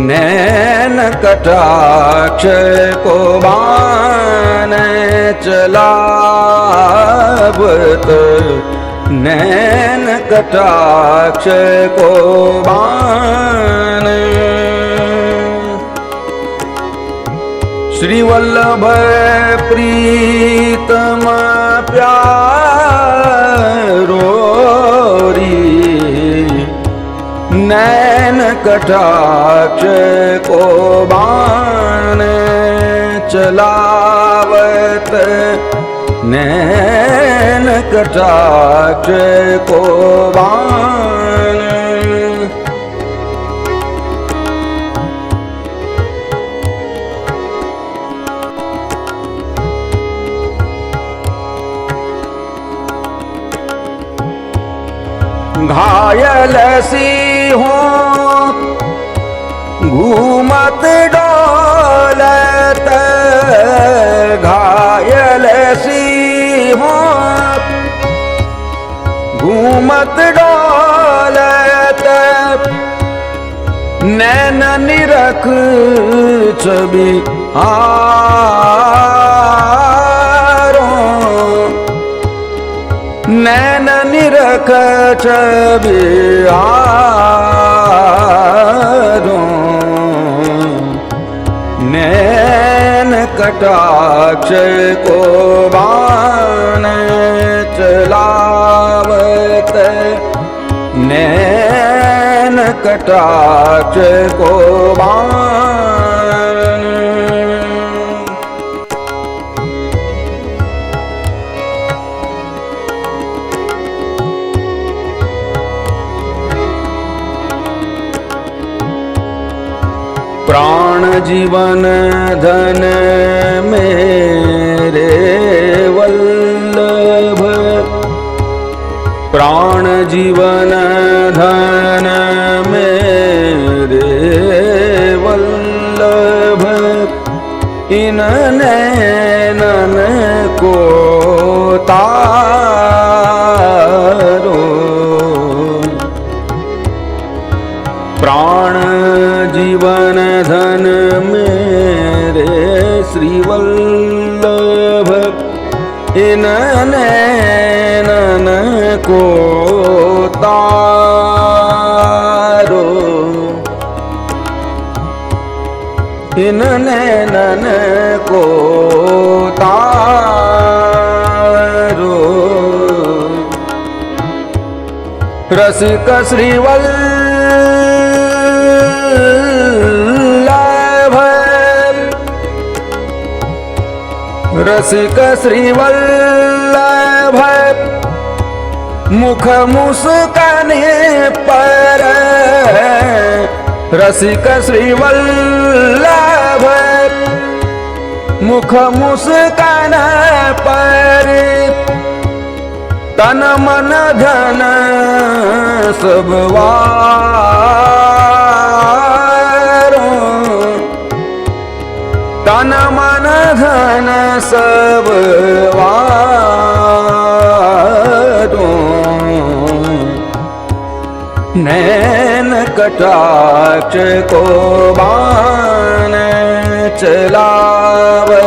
नैन कटाक्ष को बाण चलावत नैन कटाक्ष को बाण श्री वल्लभ प्रीतम प्यारो नैन कटाक्ष को बाण चलावत नैन कटाक्ष को बाण घायल सी हो घूमत डोलत घायल सी हो घूमत डोलत नैन निरख छवि हारों नैन निरख छबिहारो नैन कटाक्ष को बाण चलावत। नैन कटाक्ष को बाण प्राण जीवन धन मेरे वल्लभ। प्राण जीवन धन मेरे वल्लभ। इन नैनन को तारो। प्राण जीवन धन मेरे श्री वल्लभ इन को तारो इन नैनन को तारो रसिक श्रीवल्लभ। रसिक श्रीवल्लभ मुख मुस्काने पर। रसिक श्रीवल्लभ मुख मुस्कान पर। तन मन धन सबवा પવાડું નૈન કટાક્ષ કો બાન ચલાવત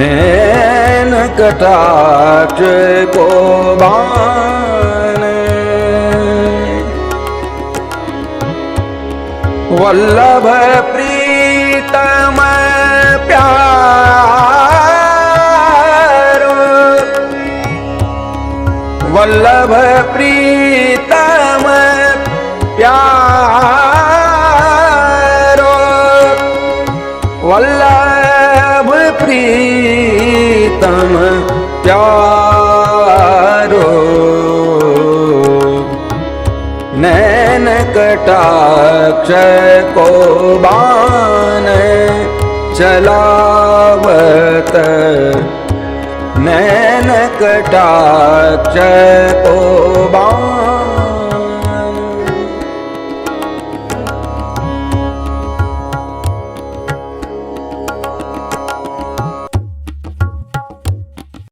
નૈન કટાક્ષ કો બાન વલ્લભ પ્રિય वल्लभ प्रीतम प्यारो। वल्लभ प्रीतम प्यारो। नैन कटाक्ष को बाण चलावत नैन कटा चो बाण